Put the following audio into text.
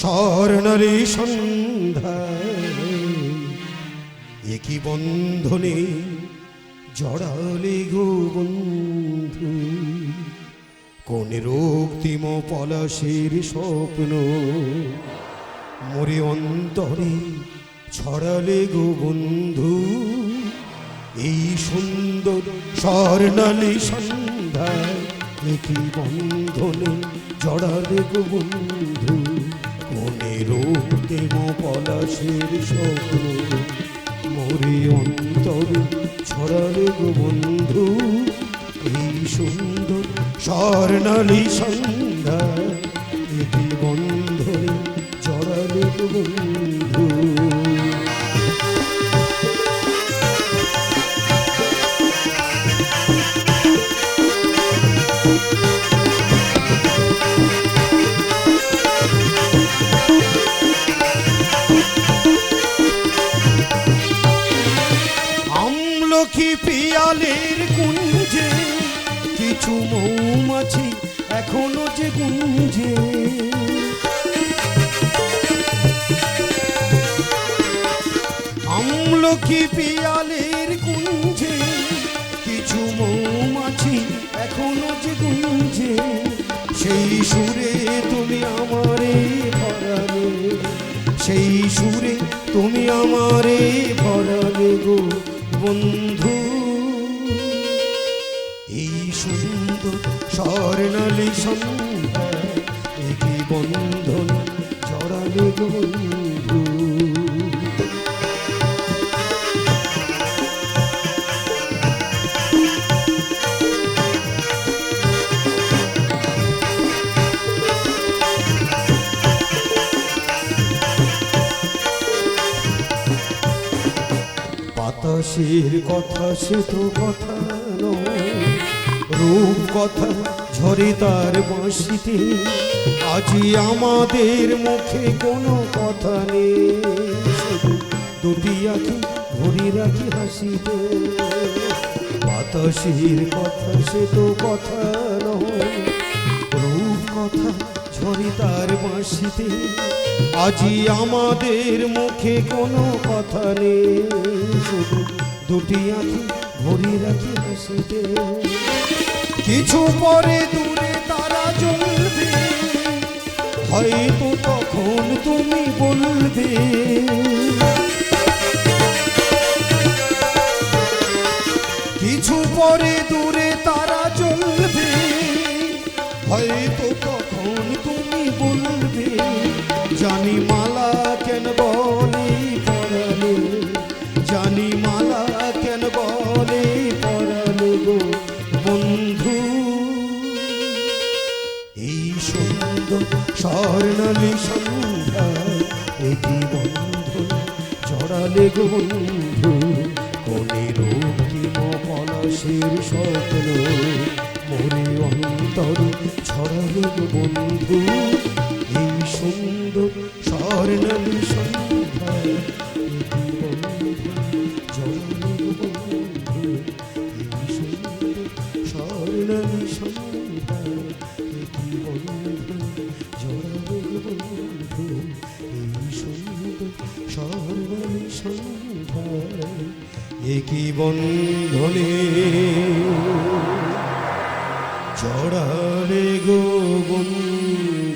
স্বর্ণালী সন্ধ্যায় একই বন্ধনে জড়ালে গো বন্ধু। কোন রক্তিম পলাশের স্বপ্ন? মরে অন্তরে ছড়ালে গো বন্ধু। এই সুন্দর স্বর্ণালী সন্ধ্যায় একই বন্ধনে জড়ালে গো বন্ধু। মনে রক্তিম পলাশের স্বপ্ন মরে অন্তরে ছড়ালে গো বন্ধু, এই সুন্দর স্বর্ণালী সন্ধ্যা এটি বন্ধনে জড়ালে গো বন্ধু। পিয়ালের কুঞ্জে, কিছু মৌমাছি এখনও যে গুঞ্জে। আমলকি পিয়ালের কুঞ্জে, কিছু মৌমাছি এখনও যে গুঞ্জে। সেই সুরে তুমি আমারে ভরালে, সেই সুরে তুমি আমারে ভরালে গো বন্ধু। সুন্দর স্বর্ণালী সন্ধ্যা বন্ধন জড়ালে গো বন্ধু। বাতাসের কথা সে তো কথা নয়। রূপ কথা ঝরে তার বাঁশিতে। আজি আমাদের মুখে কোনো কথা নেই। দুটি আঁকি ভরি রাখি হাসিতে। বাতাসের কথা সে তো কথা নয়। রূপ কথা ঝরে তার বাঁশিতে। আজি আমাদের মুখে কোনো কথা নেই। শুধু দুটি আঁখি ভরি রাখি হাসিতে। কিছু পরে দূরে তারা জ্বলবে। হয়তো তখন তুমি বলবে। কিছু পরে দূরে তারা জ্বলবে। হয়তো তখন তুমি বলবে, জানি মালা কেন বলে জানি মালা বন্ধু, এই সুন্দর স্বর্ণালী সন্ধ্যা এটি বন্ধু, জড়ালে গো বন্ধু কোনে রক্তিম পলাশের স্বপ্ন মরে অন্তর ছড়ালে বন্ধু। একই বন্ধনে চড়ারে গো বন্ধু